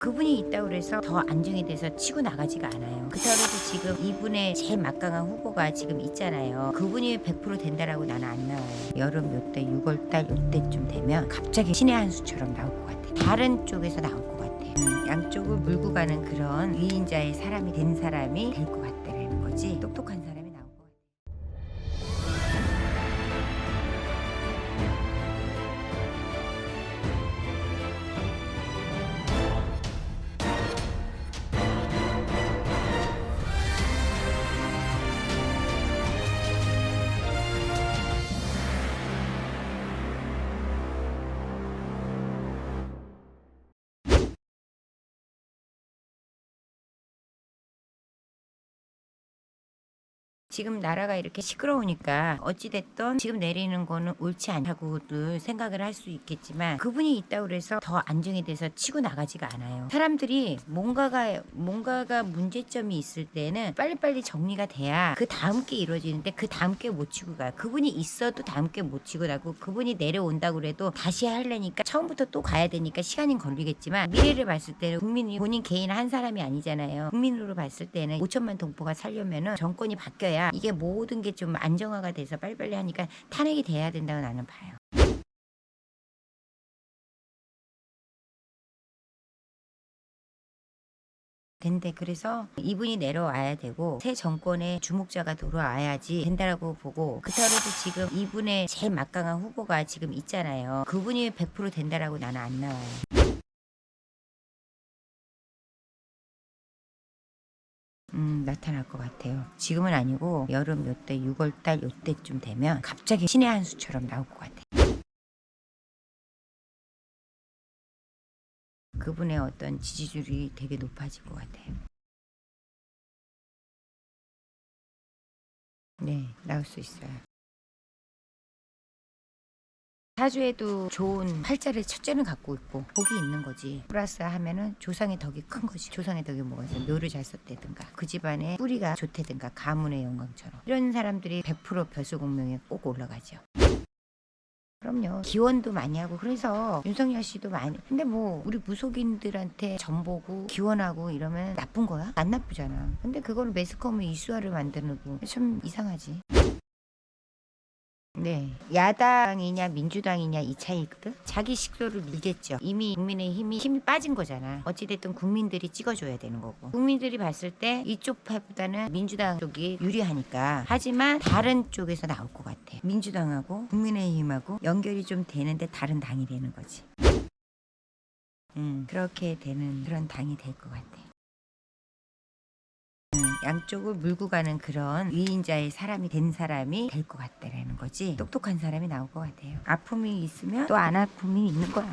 그분이 있다고 그래서 더 안정이 돼서 치고 나가지가 않아요. 그렇다고 지금 이분의 제일 막강한 후보가 지금 있잖아요. 그분이 100% 된다라고 나는 안 나와요. 여름 요때 6월달 요때쯤 되면 갑자기 신의 한 수처럼 나올 것 같아. 다른 쪽에서 나올 것 같아. 음, 양쪽을 물고 가는 그런 위인자의 사람이 된 사람이 될 것 같다라 지금 나라가 이렇게 시끄러우니까 어찌됐든 지금 내리는 거는 옳지 않다고도 생각을 할 수 있겠지만 그분이 있다고 그래서 더 안정이 돼서 치고 나가지가 않아요. 사람들이 뭔가가 뭔가가 문제점이 있을 때는 빨리빨리 정리가 돼야 그 다음 게 이루어지는데 그 다음 게 못 치고 가. 그분이 있어도 다음 게 못 치고 나고 그분이 내려온다고 그래도 다시 하려니까 처음부터 또 가야 되니까 시간이 걸리겠지만 미래를 봤을 때는 국민이 본인 개인 한 사람이 아니잖아요. 국민으로 봤을 때는 5천만 동포가 살려면은 정권이 바뀌어야 이게 모든 게 좀 안정화가 돼서 빨리빨리 하니까 탄핵이 돼야 된다고 나는 봐요. 된대 그래서 이분이 내려와야 되고 새 정권의 주목자가 돌아와야지 된다라고 보고 해도 지금 이분의 제일 막강한 후보가 지금 있잖아요 그분이 100% 된다라고 나는 안 나와요 음, 나타날 것 같아요. 지금은 아니고 여름 요때 6월달 요때쯤 되면 갑자기 신의 한 수처럼 나올 것 같아요. 그분의 어떤 지지율이 되게 높아질 것 같아요. 네, 나올 수 있어요. 사주에도 좋은 팔자를 첫째는 갖고 있고 복이 있는 거지. 플러스 하면은 조상의 덕이 큰 거지. 조상의 덕이 뭐가 있어? 묘를 잘 썼다든가 그 집안의 뿌리가 좋다든가 가문의 영광처럼 이런 사람들이 100% 벼슬공명에 꼭 올라가죠. 그럼요. 기원도 많이 하고 그래서 윤석열 씨도 많이 근데 뭐 우리 무속인들한테 전보고 기원하고 이러면 나쁜 거야? 안 나쁘잖아. 근데 그걸 매스컴을 이슈화를 만드는 거 참 이상하지. 네. 야당이냐 민주당이냐 이 차이거든. 자기 식소를 밀겠죠. 이미 국민의 힘이 힘이 빠진 거잖아. 어찌됐든 국민들이 찍어줘야 되는 거고. 국민들이 봤을 때 이쪽派보다는 민주당 쪽이 유리하니까. 하지만 다른 쪽에서 나올 것 같아. 민주당하고 국민의힘하고 연결이 좀 되는데 다른 당이 되는 거지. 음, 그렇게 되는 그런 당이 될 것 같아. 음, 양쪽을 물고 가는 그런 위인자의 사람이 된 사람이 될 것 같다라는 거지. 똑똑한 사람이 나올 것 같아요. 아픔이 있으면 또 안 아픔이 있는 거야.